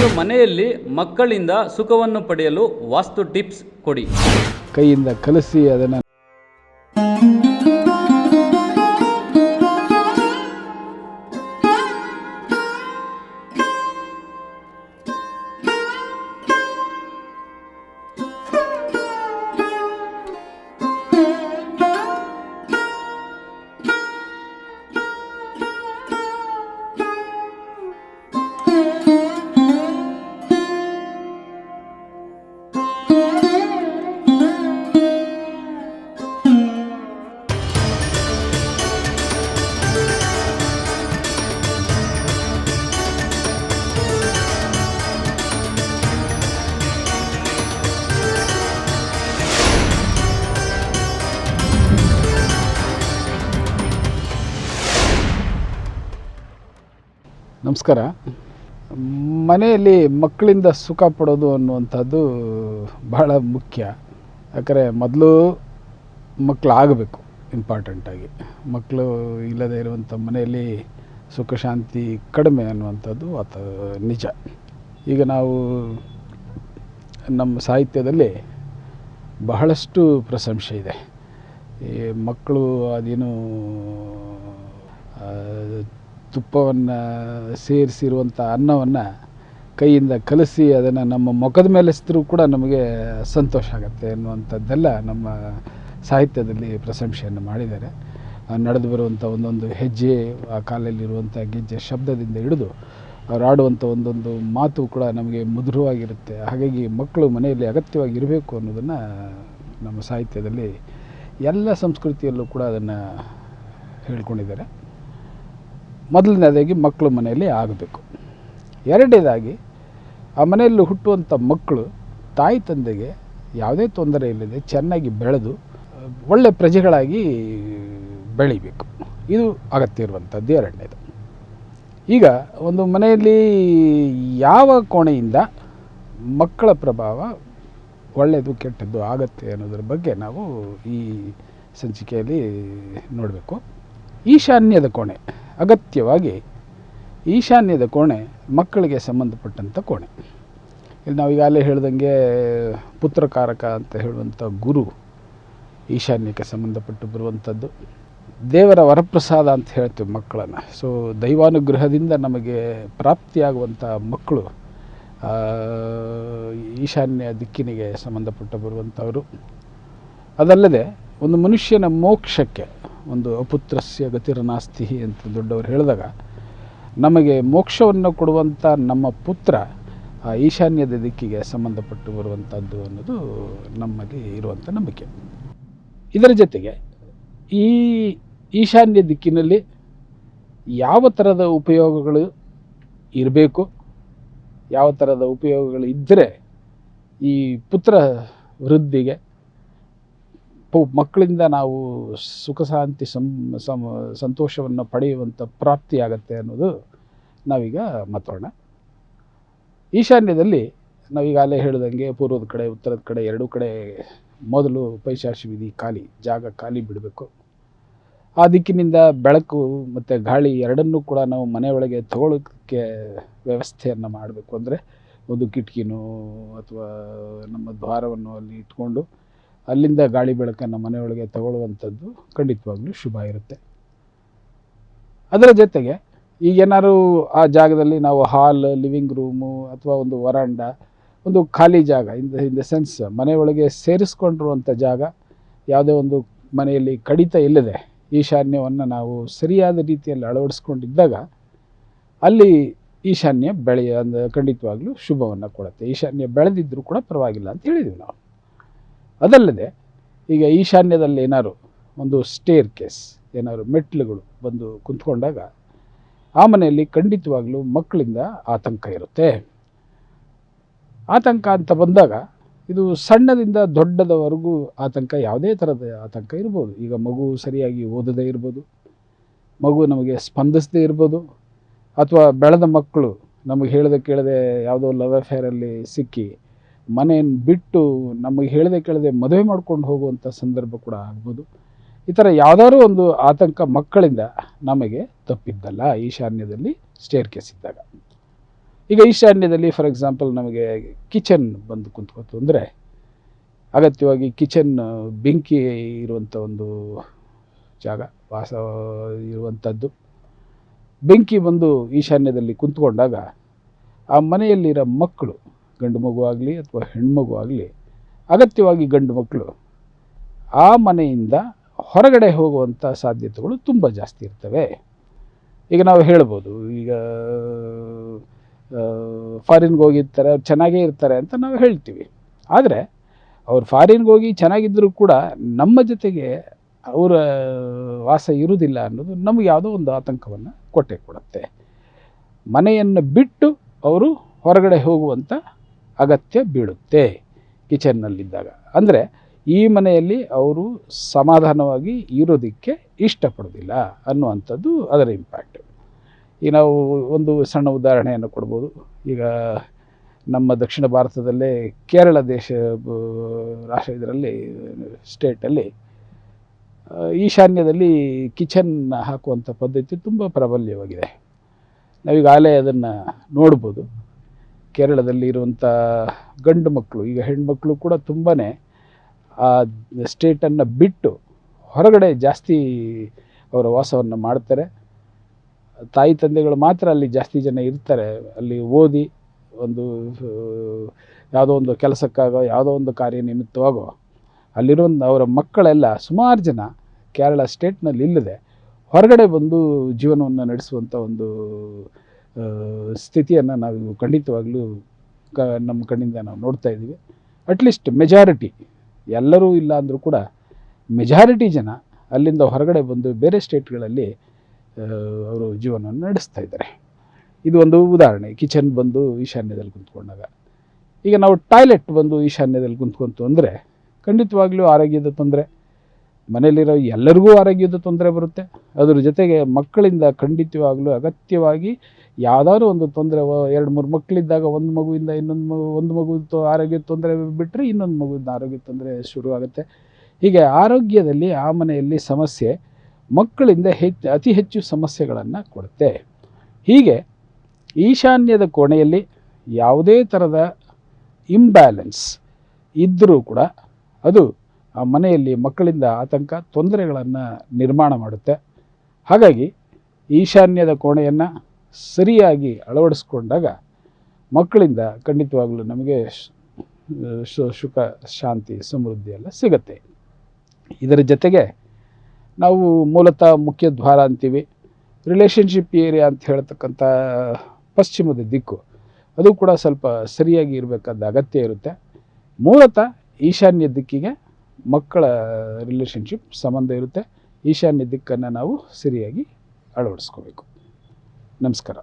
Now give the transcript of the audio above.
ಒಂದು ಮನೆಯಲ್ಲಿ ಮಕ್ಕಳಿಂದ ಸುಖವನ್ನು ಪಡೆಯಲು ವಾಸ್ತು ಟಿಪ್ಸ್ ಕೊಡಿ. ಕೈಯಿಂದ ಕಲಸಿ ಅದನ್ನು ನಮಸ್ಕಾರ. ಮನೆಯಲ್ಲಿ ಮಕ್ಕಳಿಂದ ಸುಖ ಪಡೋದು ಅನ್ನುವಂಥದ್ದು ಬಹಳ ಮುಖ್ಯ. ಯಾಕಂದರೆ ಮೊದಲು ಮಕ್ಕಳು ಆಗಬೇಕು ಇಂಪಾರ್ಟೆಂಟಾಗಿ ಮಕ್ಕಳು ಇಲ್ಲದೆ ಇರುವಂಥ ಮನೆಯಲ್ಲಿ ಸುಖ ಶಾಂತಿ ಕಡಿಮೆ ಅನ್ನುವಂಥದ್ದು ಅತ ನಿಜ. ಈಗ ನಾವು ನಮ್ಮ ಸಾಹಿತ್ಯದಲ್ಲಿ ಬಹಳಷ್ಟು ಪ್ರಶಂಸೆ ಇದೆ. ಈ ಮಕ್ಕಳು ಅದೇನು ತುಪ್ಪವನ್ನು ಸೇರಿಸಿರುವಂಥ ಅನ್ನವನ್ನು ಕೈಯಿಂದ ಕಲಸಿ ಅದನ್ನು ನಮ್ಮ ಮುಖದ ಮೇಲೆ ಎಸೆದ್ರೂ ಕೂಡ ನಮಗೆ ಸಂತೋಷ ಆಗುತ್ತೆ ಅನ್ನುವಂಥದ್ದೆಲ್ಲ ನಮ್ಮ ಸಾಹಿತ್ಯದಲ್ಲಿ ಪ್ರಶಂಸೆಯನ್ನು ಮಾಡಿದ್ದಾರೆ. ನಡೆದು ಬರುವಂಥ ಒಂದೊಂದು ಹೆಜ್ಜೆ, ಆ ಕಾಲಲ್ಲಿರುವಂಥ ಗೆಜ್ಜೆ ಶಬ್ದದಿಂದ ಹಿಡಿದು ಅವ್ರು ಆಡುವಂಥ ಒಂದೊಂದು ಮಾತು ಕೂಡ ನಮಗೆ ಮಧುರವಾಗಿರುತ್ತೆ. ಹಾಗಾಗಿ ಮಕ್ಕಳು ಮನೆಯಲ್ಲಿ ಅಗತ್ಯವಾಗಿ ಇರಬೇಕು ಅನ್ನೋದನ್ನು ನಮ್ಮ ಸಾಹಿತ್ಯದಲ್ಲಿ ಎಲ್ಲ ಸಂಸ್ಕೃತಿಯಲ್ಲೂ ಕೂಡ ಅದನ್ನು ಹೇಳ್ಕೊಂಡಿದ್ದಾರೆ. ಮೊದಲನೇದಾಗಿ ಮಕ್ಕಳು ಮನೆಯಲ್ಲಿ ಆಗಬೇಕು. ಎರಡನೇದಾಗಿ, ಆ ಮನೆಯಲ್ಲಿ ಹುಟ್ಟುವಂಥ ಮಕ್ಕಳು ತಾಯಿ ತಂದೆಗೆ ಯಾವುದೇ ತೊಂದರೆ ಇಲ್ಲದೆ ಚೆನ್ನಾಗಿ ಬೆಳೆದು, ಒಳ್ಳೆ ಪ್ರಜೆಗಳಾಗಿ ಬೆಳಿಬೇಕು. ಇದು ಅಗತ್ಯ ಇರುವಂಥದ್ದು ಎರಡನೇದು. ಈಗ ಒಂದು ಮನೆಯಲ್ಲಿ ಯಾವ ಕೋಣೆಯಿಂದ ಮಕ್ಕಳ ಪ್ರಭಾವ ಒಳ್ಳೆಯದು ಕೆಟ್ಟದ್ದು ಆಗತ್ತೆ ಅನ್ನೋದ್ರ ಬಗ್ಗೆ ನಾವು ಈ ಸಂಚಿಕೆಯಲ್ಲಿ ನೋಡಬೇಕು. ಈಶಾನ್ಯದ ಕೋಣೆ, ಅಗತ್ಯವಾಗಿ ಈಶಾನ್ಯದ ಕೋಣೆ ಮಕ್ಕಳಿಗೆ ಸಂಬಂಧಪಟ್ಟಂಥ ಕೋಣೆ. ಇಲ್ಲಿ ನಾವು ಈಗಾಗಲೇ ಹೇಳ್ದಂಗೆ ಪುತ್ರಕಾರಕ ಅಂತ ಹೇಳುವಂಥ ಗುರು ಈಶಾನ್ಯಕ್ಕೆ ಸಂಬಂಧಪಟ್ಟು ಬರುವಂಥದ್ದು ದೇವರ ವರಪ್ರಸಾದ ಅಂತ ಹೇಳ್ತೀವಿ ಮಕ್ಕಳನ್ನು. ಸೊ ದೈವಾನುಗ್ರಹದಿಂದ ನಮಗೆ ಪ್ರಾಪ್ತಿಯಾಗುವಂಥ ಮಕ್ಕಳು ಈಶಾನ್ಯ ದಿಕ್ಕಿನಿಗೆ ಸಂಬಂಧಪಟ್ಟು ಬರುವಂಥವರು ಅದಲ್ಲದೆ ಒಂದು ಮನುಷ್ಯನ ಮೋಕ್ಷಕ್ಕೆ ಒಂದು ಅಪುತ್ರಸ್ಯ ಗತಿರನಾಸ್ತಿ ಅಂತ ದೊಡ್ಡವರು ಹೇಳಿದಾಗ, ನಮಗೆ ಮೋಕ್ಷವನ್ನು ಕೊಡುವಂಥ ನಮ್ಮ ಪುತ್ರ ಆ ಈಶಾನ್ಯದ ದಿಕ್ಕಿಗೆ ಸಂಬಂಧಪಟ್ಟು ಬರುವಂಥದ್ದು ಅನ್ನೋದು ನಮ್ಮಲ್ಲಿ ಇರುವಂಥ ನಂಬಿಕೆ. ಇದರ ಜೊತೆಗೆ ಈ ಈಶಾನ್ಯ ದಿಕ್ಕಿನಲ್ಲಿ ಯಾವ ಥರದ ಉಪಯೋಗಗಳು ಇರಬೇಕು, ಯಾವ ಥರದ ಉಪಯೋಗಗಳು ಇದ್ದರೆ ಈ ಪುತ್ರ ವೃದ್ಧಿಗೆ ಮಕ್ಕಳಿಂದ ನಾವು ಸುಖ, ಶಾಂತಿ, ಸಂ ಸಂತೋಷವನ್ನು ಪಡೆಯುವಂಥ ಪ್ರಾಪ್ತಿಯಾಗತ್ತೆ ಅನ್ನೋದು ನಾವೀಗ ಮಾತಾಡೋಣ. ಈಶಾನ್ಯದಲ್ಲಿ ನಾವೀಗಾಗಲೇ ಹೇಳಿದಂಗೆ ಪೂರ್ವದ ಕಡೆ, ಉತ್ತರದ ಕಡೆ, ಎರಡೂ ಕಡೆ ಮೊದಲು ಪೈಶಾಚಿ ವಿಧಿ ಖಾಲಿ, ಜಾಗ ಖಾಲಿ ಬಿಡಬೇಕು. ಆ ದಿಕ್ಕಿನಿಂದ ಬೆಳಕು ಮತ್ತು ಗಾಳಿ ಎರಡನ್ನೂ ಕೂಡ ನಾವು ಮನೆಯೊಳಗೆ ತಗೊಳ್ಳೋಕ್ಕೆ ವ್ಯವಸ್ಥೆಯನ್ನು ಮಾಡಬೇಕು. ಅಂದರೆ ಒಂದು ಕಿಟಕಿನೋ ಅಥವಾ ನಮ್ಮ ದ್ವಾರವನ್ನು ಅಲ್ಲಿ ಇಟ್ಕೊಂಡು ಅಲ್ಲಿಂದ ಗಾಳಿ ಬೆಳಕನ್ನು ಮನೆಯೊಳಗೆ ತಗೊಳ್ಳುವಂಥದ್ದು ಖಂಡಿತವಾಗ್ಲೂ ಶುಭ ಇರುತ್ತೆ. ಅದರ ಜೊತೆಗೆ ಈಗ ಏನಾದ್ರು ಆ ಜಾಗದಲ್ಲಿ ನಾವು ಹಾಲ್, ಲಿವಿಂಗ್ ರೂಮು ಅಥವಾ ಒಂದು ವರಾಂಡ, ಒಂದು ಖಾಲಿ ಜಾಗ, in the in the sense ಮನೆಯೊಳಗೆ ಸೇರಿಸ್ಕೊಂಡಿರುವಂಥ ಜಾಗ ಯಾವುದೇ ಒಂದು ಮನೆಯಲ್ಲಿ ಕಡಿತ ಇಲ್ಲದೆ ಈಶಾನ್ಯವನ್ನು ನಾವು ಸರಿಯಾದ ರೀತಿಯಲ್ಲಿ ಅಳವಡಿಸ್ಕೊಂಡಿದ್ದಾಗ ಅಲ್ಲಿ ಈಶಾನ್ಯ ಬೆಳೆಯ ಖಂಡಿತವಾಗ್ಲೂ ಶುಭವನ್ನು ಕೊಡುತ್ತೆ. ಈಶಾನ್ಯ ಬೆಳೆದಿದ್ದರೂ ಕೂಡ ಪರವಾಗಿಲ್ಲ ಅಂತ ಹೇಳಿದ್ವಿ ನಾವು. ಅದಲ್ಲದೆ ಈಗ ಈಶಾನ್ಯದಲ್ಲಿ ಏನಾದ್ರು ಒಂದು ಸ್ಟೇರ್ ಕೇಸ್ ಏನಾದ್ರು ಮೆಟ್ಲುಗಳು ಬಂದು ಕುಂತ್ಕೊಂಡಾಗ ಆ ಮನೆಯಲ್ಲಿ ಖಂಡಿತವಾಗಲೂ ಮಕ್ಕಳಿಂದ ಆತಂಕ ಇರುತ್ತೆ. ಆತಂಕ ಅಂತ ಬಂದಾಗ ಇದು ಸಣ್ಣದಿಂದ ದೊಡ್ಡದವರೆಗೂ ಆತಂಕ, ಯಾವುದೇ ಥರದ ಆತಂಕ ಇರ್ಬೋದು. ಈಗ ಮಗು ಸರಿಯಾಗಿ ಓದದೇ ಇರ್ಬೋದು, ಮಗು ನಮಗೆ ಸ್ಪಂದಿಸದೇ ಇರ್ಬೋದು, ಅಥವಾ ಬೆಳೆದ ಮಕ್ಕಳು ನಮಗೆ ಹೇಳದೆ ಕೇಳದೆ ಯಾವುದೋ ಲವ್ ಅಫೇರಲ್ಲಿ ಸಿಕ್ಕಿ ಮನೆಯನ್ನು ಬಿಟ್ಟು ನಮಗೆ ಹೇಳದೆ ಕೇಳದೆ ಮದುವೆ ಮಾಡ್ಕೊಂಡು ಹೋಗುವಂಥ ಸಂದರ್ಭ ಕೂಡ ಆಗ್ಬೋದು. ಈ ಥರ ಯಾವುದಾದ್ರು ಒಂದು ಆತಂಕ ಮಕ್ಕಳಿಂದ ನಮಗೆ ತಪ್ಪಿದ್ದಲ್ಲ, ಈಶಾನ್ಯದಲ್ಲಿ ಸ್ಟೇರ್ ಕೇಸ್ ಇದ್ದಾಗ. ಈಗ ಈಶಾನ್ಯದಲ್ಲಿ ಫಾರ್ ಎಕ್ಸಾಂಪಲ್ ನಮಗೆ ಕಿಚನ್ ಬಂದು ಕುಂತ್ಕೋತು ಅಂದರೆ, ಅಗತ್ಯವಾಗಿ ಕಿಚನ್ ಬೆಂಕಿ ಇರುವಂಥ ಒಂದು ಜಾಗ, ವಾಸ ಇರುವಂಥದ್ದು. ಬೆಂಕಿ ಬಂದು ಈಶಾನ್ಯದಲ್ಲಿ ಕುಂತ್ಕೊಂಡಾಗ ಆ ಮನೆಯಲ್ಲಿರೋ ಮಕ್ಕಳು ಗಂಡು ಮಗು ಆಗಲಿ ಅಥವಾ ಹೆಣ್ಮಗು ಆಗಲಿ, ಅಗತ್ಯವಾಗಿ ಗಂಡು ಮಕ್ಕಳು ಆ ಮನೆಯಿಂದ ಹೊರಗಡೆ ಹೋಗುವಂಥ ಸಾಧ್ಯತೆಗಳು ತುಂಬ ಜಾಸ್ತಿ ಇರ್ತವೆ. ಈಗ ನಾವು ಹೇಳ್ಬೋದು, ಈಗ ಫಾರಿನ್ಗೆ ಹೋಗಿರ್ತಾರೆ, ಅವ್ರು ಚೆನ್ನಾಗೇ ಇರ್ತಾರೆ ಅಂತ ನಾವು ಹೇಳ್ತೀವಿ. ಆದರೆ ಅವ್ರು ಫಾರಿನ್ಗೆ ಹೋಗಿ ಚೆನ್ನಾಗಿದ್ದರೂ ಕೂಡ ನಮ್ಮ ಜೊತೆಗೆ ಅವರ, ವಾಸ ಇರುವುದಿಲ್ಲ ಅನ್ನೋದು ನಮಗೆ ಯಾವುದೋ ಒಂದು ಆತಂಕವನ್ನು ಕೊಟ್ಟೆ ಕೊಡುತ್ತೆ. ಮನೆಯನ್ನು ಬಿಟ್ಟು ಅವರು ಹೊರಗಡೆ ಹೋಗುವಂಥ ಅಗತ್ಯ ಬೀಳುತ್ತೆ ಕಿಚನ್ನಲ್ಲಿದ್ದಾಗ. ಅಂದರೆ ಈ ಮನೆಯಲ್ಲಿ ಅವರು ಸಮಾಧಾನವಾಗಿ ಇರೋದಕ್ಕೆ ಇಷ್ಟಪಡೋದಿಲ್ಲ ಅನ್ನುವಂಥದ್ದು ಅದರ ಇಂಪ್ಯಾಕ್ಟ್ ಈಗ ನಾವು ಒಂದು ಸಣ್ಣ ಉದಾಹರಣೆಯನ್ನು ಕೊಡ್ಬೋದು. ಈಗ ನಮ್ಮ ದಕ್ಷಿಣ ಭಾರತದಲ್ಲೇ ಕೇರಳ ದೇಶ ರಾಷ್ಟ್ರ ಇದರಲ್ಲಿ, ಸ್ಟೇಟಲ್ಲಿ ಈಶಾನ್ಯದಲ್ಲಿ ಕಿಚನ್ ಹಾಕುವಂಥ ಪದ್ಧತಿ ತುಂಬ ಪ್ರಾಬಲ್ಯವಾಗಿದೆ. ನಾವೀಗಾಗಲೇ ಅದನ್ನು ನೋಡ್ಬೋದು. ಕೇರಳದಲ್ಲಿ ಇರುವಂಥ ಗಂಡು ಮಕ್ಕಳು, ಈಗ ಹೆಣ್ಮಕ್ಳು ಕೂಡ ತುಂಬಾ ಆ ಸ್ಟೇಟನ್ನು ಬಿಟ್ಟು ಹೊರಗಡೆ ಜಾಸ್ತಿ ಅವರ ವಾಸವನ್ನು ಮಾಡ್ತಾರೆ. ತಾಯಿ ತಂದೆಗಳು ಮಾತ್ರ ಅಲ್ಲಿ ಜಾಸ್ತಿ ಜನ ಇರ್ತಾರೆ. ಅಲ್ಲಿ ಓದಿ ಒಂದು, ಯಾವುದೋ ಒಂದು ಕೆಲಸಕ್ಕಾಗೋ, ಯಾವುದೋ ಒಂದು ಕಾರ್ಯ ನಿಮಿತ್ತವಾಗೋ ಅಲ್ಲಿರೋ ಅವರ ಮಕ್ಕಳೆಲ್ಲ ಸುಮಾರು ಜನ ಕೇರಳ ಸ್ಟೇಟ್ನಲ್ಲಿ ಇಲ್ಲದೆ ಹೊರಗಡೆ ಬಂದು ಜೀವನವನ್ನು ನಡೆಸುವಂಥ ಒಂದು ಸ್ಥಿತಿಯನ್ನು ನಾವು ಖಂಡಿತವಾಗಲೂ ಕ, ನಮ್ಮ ಕಣ್ಣಿಂದ ನಾವು ನೋಡ್ತಾ ಇದ್ದೀವಿ. ಅಟ್ಲೀಸ್ಟ್ ಮೆಜಾರಿಟಿ ಎಲ್ಲರೂ ಇಲ್ಲ ಅಂದರೂ ಕೂಡ ಮೆಜಾರಿಟಿ ಜನ ಅಲ್ಲಿಂದ ಹೊರಗಡೆ ಬಂದು ಬೇರೆ ಸ್ಟೇಟ್ಗಳಲ್ಲಿ ಅವರು ಜೀವನವನ್ನು ನಡೆಸ್ತಾ ಇದ್ದಾರೆ. ಇದು ಒಂದು ಉದಾಹರಣೆ. ಕಿಚನ್ ಬಂದು ಈಶಾನ್ಯದಲ್ಲಿ ಕುಂತ್ಕೊಂಡಾಗ. ಈಗ ನಾವು ಟಾಯ್ಲೆಟ್ ಬಂದು ಈಶಾನ್ಯದಲ್ಲಿ ಕುಂತ್ಕೊಂತು ಅಂದರೆ ಖಂಡಿತವಾಗ್ಲೂ ಆರೋಗ್ಯದ ತೊಂದರೆ. ಮನೆಯಲ್ಲಿರೋ ಎಲ್ಲರಿಗೂ ಆರೋಗ್ಯದ ತೊಂದರೆ ಬರುತ್ತೆ. ಅದರ ಜೊತೆಗೆ ಮಕ್ಕಳಿಂದ ಖಂಡಿತವಾಗಲೂ ಅಗತ್ಯವಾಗಿ ಯಾವುದಾದ್ರು ಒಂದು ತೊಂದರೆ ಎರಡು, ಮೂರು ಮಕ್ಕಳಿದ್ದಾಗ ಒಂದು ಮಗುವಿಂದ ಇನ್ನೊಂದು ಮಗು, ಒಂದು ಮಗು ಆರೋಗ್ಯದ ತೊಂದರೆ ಬಿಟ್ಟರೆ ಇನ್ನೊಂದು ಮಗುವಿಂದ ಆರೋಗ್ಯ ತೊಂದರೆ ಶುರುವಾಗುತ್ತೆ. ಹೀಗೆ ಆರೋಗ್ಯದಲ್ಲಿ ಆ ಮನೆಯಲ್ಲಿ ಸಮಸ್ಯೆ ಮಕ್ಕಳಿಂದ ಹೆಚ್ಚು, ಅತಿ ಹೆಚ್ಚು ಸಮಸ್ಯೆಗಳನ್ನು ಕೊಡುತ್ತೆ. ಹೀಗೆ ಈಶಾನ್ಯದ ಕೋಣೆಯಲ್ಲಿ ಯಾವುದೇ ಥರದ ಇಂಬ್ಯಾಲೆನ್ಸ್ ಇದ್ದರೂ ಕೂಡ ಅದು ಆ ಮನೆಯಲ್ಲಿ ಮಕ್ಕಳಿಂದ ಆತಂಕ, ತೊಂದರೆಗಳನ್ನು ನಿರ್ಮಾಣ ಮಾಡುತ್ತೆ. ಹಾಗಾಗಿ ಈಶಾನ್ಯದ ಕೋಣೆಯನ್ನು ಸರಿಯಾಗಿ ಅಳವಡಿಸ್ಕೊಂಡಾಗ ಮಕ್ಕಳಿಂದ ಖಂಡಿತವಾಗಲೂ ನಮಗೆ ಸುಖ, ಶಾಂತಿ, ಸಮೃದ್ಧಿ ಎಲ್ಲ ಸಿಗುತ್ತೆ. ಇದರ ಜೊತೆಗೆ ನಾವು ಮೂಲತಃ ಮುಖ್ಯ ದ್ವಾರ ಅಂತೀವಿ. ರಿಲೇಷನ್ಶಿಪ್ ಏರಿಯಾ ಅಂತ ಹೇಳ್ತಕ್ಕಂಥ ಪಶ್ಚಿಮದ ದಿಕ್ಕು, ಅದು ಕೂಡ ಸ್ವಲ್ಪ ಸರಿಯಾಗಿ ಇರಬೇಕಾದ ಅಗತ್ಯ ಇರುತ್ತೆ. ಮೂಲತಃ ಈಶಾನ್ಯ ದಿಕ್ಕಿಗೆ ಮಕ್ಕಳ ರಿಲೇಷನ್ಶಿಪ್ ಸಂಬಂಧ ಇರುತ್ತೆ. ಈಶಾನ್ಯ ದಿಕ್ಕನ್ನು ನಾವು ಸರಿಯಾಗಿ ಅಳವಡಿಸ್ಕೋಬೇಕು. ನಮಸ್ಕಾರ.